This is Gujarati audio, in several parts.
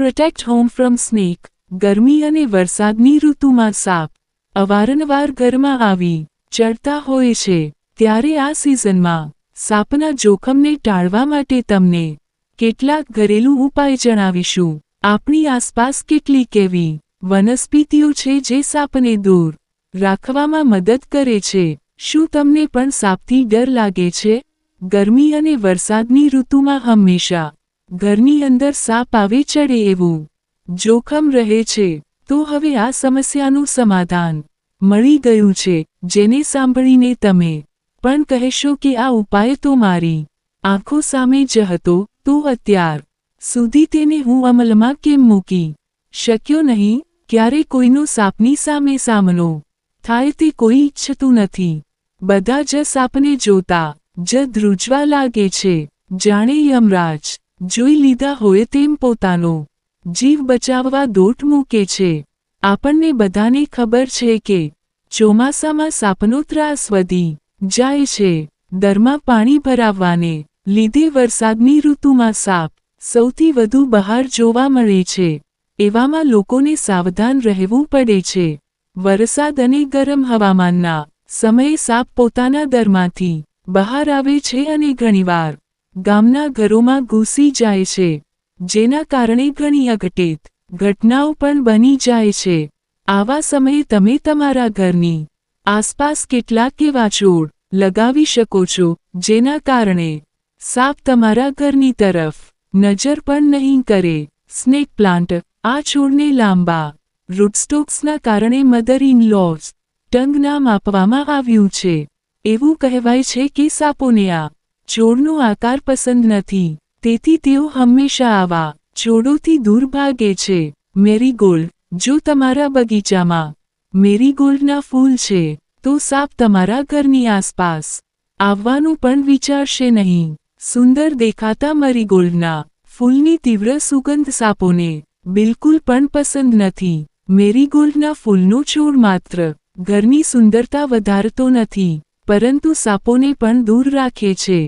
પ્રોટેક્ટ હોમ ફ્રોમ સ્નેક ગરમી અને વરસાદની ઋતુમાં સાપ, અવારનવાર ઘરમાં આવી, ચડતા હોય છે. ત્યારે આ સિઝનમાં સાપના જોખમને ટાળવા માટે તમને, કેટલાક ઘરેલું ઉપાય જણાવીશું. આપણી આસપાસ કેટલીક એવી વનસ્પતિઓ છે જે સાપને દૂર, રાખવામાં મદદ કરે છે. શું તમને પણ સાપથી ડર લાગે છે? ગરમી અને વરસાદની ઋતુમાં હંમેશા ઘરની અંદર સાપ આવે ચડે એવું. જોખમ રહે છે. તો હવે આ સમસ્યાનું સમાધાન મળી ગયું છે, જેને સાંભળીને તમે પણ કહેશો કે આ ઉપાય તો મારી આંખો સામે જ હતો, તો અત્યાર સુધી તેને હું અમલમાં કેમ મૂકી? શક્યો નહીં, ક્યારે કોઈનો સાપની સામે સામનો થાય તે કોઈ ઈચ્છતું નથી. બધા જ સાપને જોતા જ ધ્રુજવા લાગે છે. જાણે યમરાજ જોઈ લીધા હોય તેમ પોતાનો જીવ બચાવવા દોટ મૂકે છે. આપણને બધાને ખબર છે કે ચોમાસામાં સાપનો ત્રાસ વધી જાય છે. દરમાં પાણી ભરાવવાને લીધે વરસાદની ઋતુમાં સાપ સૌથી વધુ બહાર જોવા મળે છે. એવામાં લોકોને સાવધાન રહેવું પડે છે. વરસાદ અને ગરમ હવામાનના સમયે સાપ પોતાના દરમાંથી બહાર આવે છે અને ઘણીવાર ગામના ઘરોમાં ઘૂસી જાય છે, જેના કારણે ઘણી અઘટિત ઘટનાઓ પણ બની જાય છે. આવા સમયે તમે તમારા ઘરની આસપાસ કેટલાક એવા છોડ લગાવી શકો છો, જેના કારણે સાપ તમારા ઘરની તરફ નજર પણ નહીં કરે. સ્નેક પ્લાન્ટ આ છોડને લાંબા રૂટસ્ટોક્સના કારણે મધર ઇન લોઝ ટંગ નામ આપવામાં આવ્યું છે. એવું કહેવાય છે કે સાપોને આ છોડનો આકાર પસંદ નથી. તેથી તેઓ હંમેશા આવા છોડોથી દૂર ભાગે છે. મેરીગોલ્ડ, જો તમારા બગીચામાં મેરીગોલ્ડના ફૂલ છે, તો સાપ તમારા ઘરની આસપાસ આવવાનું પણ વિચારશે નહીં. સુંદર દેખાતા મરીગોલ્ડના ફૂલની તીવ્ર સુગંધ સાપોને બિલકુલ પણ પસંદ નથી. મેરીગોલ્ડના ફૂલનો છોડ માત્ર ઘરની સુંદરતા વધારતો નથી, પરંતુ સાપોને પણ દૂર રાખે છે.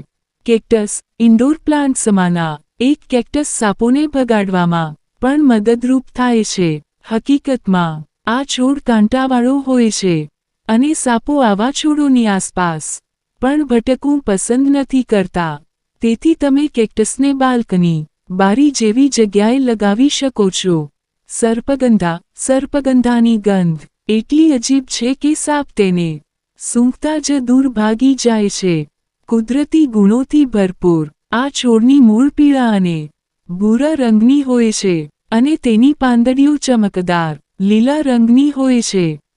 કેક્ટસ, ઇન્ડોર પ્લાન્ટ્સમાંના એક કેક્ટસ સાપોને ભગાડવામાં પણ મદદરૂપ થાય છે. હકીકતમાં, આ છોડ કાંટાવાળો હોય છે અને સાપો આવા છોડોની આસપાસ પણ ભટકવું પસંદ નથી કરતા. તેથી તમે કેક્ટસને બાલ્કની, બારી જેવી જગ્યાએ લગાવી શકો છો. સર્પગંધા, સર્પગંધાની ગંધ, એટલી અજીબ છે કે સાપ તેને સૂંઘતા જ દૂર ભાગી જાય છે. કુદરતી ગુણોથી ભરપૂર. આ છોડની મૂળ પીળા અને ભૂરા રંગની હોય છે અને તેની પાંદડીઓ ચમકદાર, લીલા રંગની હોય છે.